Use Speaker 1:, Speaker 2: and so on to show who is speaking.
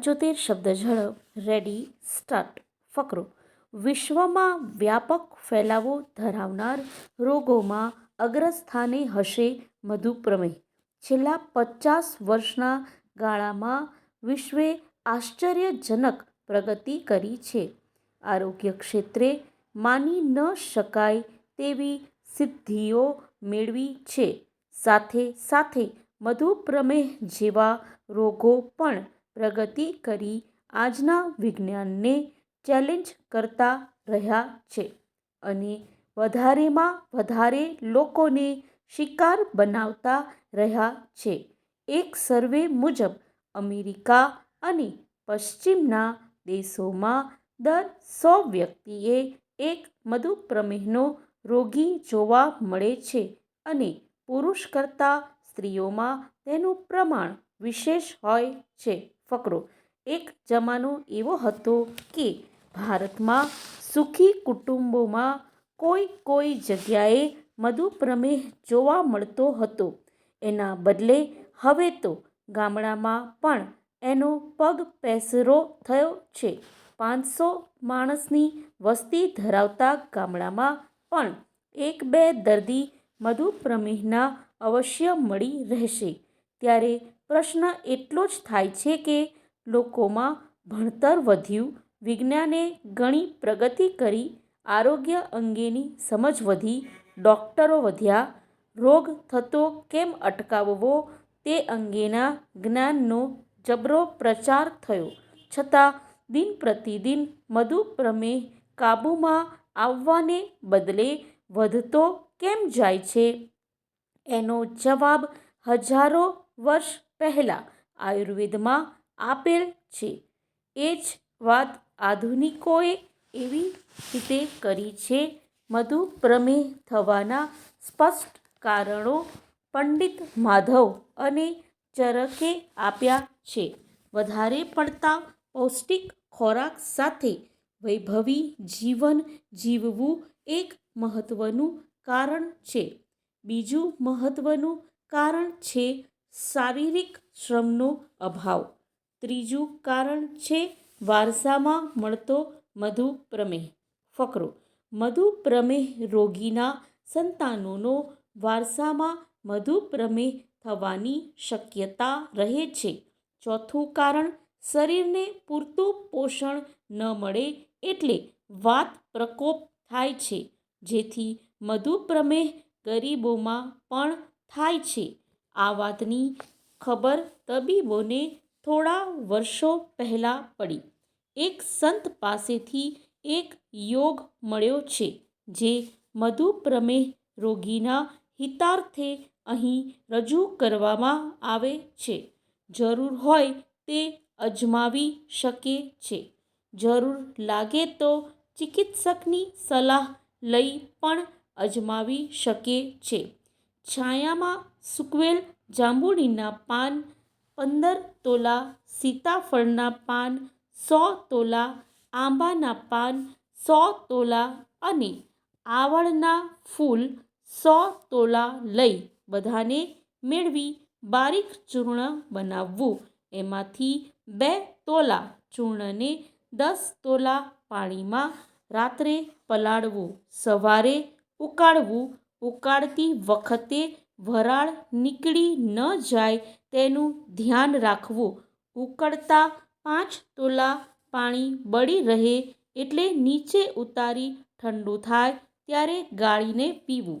Speaker 1: પંચોતેર શબ્દ ઝડપ રેડી સ્ટાર્ટ ફકરો. વિશ્વમાં વ્યાપક ફેલાવો ધરાવનાર રોગોમાં અગ્રસ્થાને હશે મધુપ્રમેહ છેલ્લા પચાસ વર્ષના ગાળામાં વિશ્વે આશ્ચર્યજનક પ્રગતિ કરી છે. આરોગ્ય ક્ષેત્રે માની ન શકાય તેવી સિદ્ધિઓ મેળવી છે. સાથે સાથે મધુપ્રમેહ જેવા રોગો પણ પ્રગતિ કરી આજના વિજ્ઞાનને ચેલેન્જ કરતા રહ્યા છે અને વધારેમાં વધારે લોકોને શિકાર બનાવતા રહ્યા છે. એક સર્વે મુજબ અમેરિકા અને પશ્ચિમના દેશોમાં દર સો વ્યક્તિએ એક મધુપ્રમેહનો રોગી જોવા મળે છે અને પુરુષ કરતાં સ્ત્રીઓમાં તેનું પ્રમાણ વિશેષ હોય છે. ફકરો. એક જમાનો એવો હતો કે ભારતમાં સુખી કુટુંબોમાં કોઈ કોઈ જગ્યાએ મધુપ્રમેહ જોવા મળતો હતો. એના બદલે હવે તો ગામડામાં પણ એનો પગ પેસરો થયો છે. પાંચસો માણસની વસ્તી ધરાવતા ગામડામાં પણ એક બે દર્દી મધુપ્રમેહના અવશ્ય મળી રહેશે. ત્યારે પ્રશ્ન એટલો જ થાય છે કે લોકોમાં ભણતર વધ્યું, વિજ્ઞાને ઘણી પ્રગતિ કરી, આરોગ્ય અંગેની સમજ વધી, ડૉક્ટરો વધ્યા, રોગ થતો કેમ અટકાવવો તે અંગેના જ્ઞાનનો જબરો પ્રચાર થયો. છતાં દિન પ્રતિદિન મધુપ્રમેહ કાબૂમાં આવવાને બદલે વધતો કેમ જાય છે? એનો જવાબ હજારો વર્ષ પહેલાં આયુર્વેદમાં આપેલ છે. એ જ વાત આધુનિકોએ એવી રીતે કરી છે. મધુપ્રમેહ થવાના સ્પષ્ટ કારણો પંડિત માધવ અને ચરકે આપ્યા છે. વધારે પડતા પૌષ્ટિક ખોરાક સાથે વૈભવી જીવન જીવવું એક મહત્ત્વનું કારણ છે. બીજું મહત્ત્વનું કારણ છે શારીરિક શ્રમનો અભાવ. ત્રીજું કારણ છે વારસામાં મળતો મધુપ્રમેહ ફકરો મધુપ્રમેહ રોગીના સંતાનોનો વારસામાં મધુપ્રમેહ થવાની શક્યતા રહે છે. ચોથું કારણ, શરીરને પૂરતું પોષણ ન મળે એટલે વાત પ્રકોપ થાય છે, જેથી મધુપ્રમેહ ગરીબોમાં પણ થાય છે. આ વાતની ખબર તબીબોને થોડા વર્ષો પહેલાં પડી. એક સંત પાસેથી એક યોગ મળ્યો છે, જે મધુપ્રમેહ રોગીના હિતાર્થે અહીં રજૂ કરવામાં આવે છે. જરૂર હોય તે અજમાવી શકે છે. જરૂર લાગે તો ચિકિત્સકની સલાહ લઈ પણ અજમાવી શકે છે. છાયામાં સૂકવેલ જાંબુડીના પાન, પંદર તોલા સીતાફળના પાન, સો તોલા આંબાના પાન, સો તોલા અને આવળના ફૂલ સો તોલા લઈ બધાને મેળવી બારીક ચૂર્ણ બનાવવું. એમાંથી બે તોલા ચૂર્ણને દસ તોલા પાણીમાં રાત્રે પલાળવું, સવારે ઉકાળવું ઉકાળતી વખતે વરાળ નીકળી ન જાય તેનું ધ્યાન રાખવું. ઉકળતા પાંચ તોલા પાણી બળી રહે એટલે નીચે ઉતારી ઠંડુ થાય ત્યારે ગાળીને પીવું.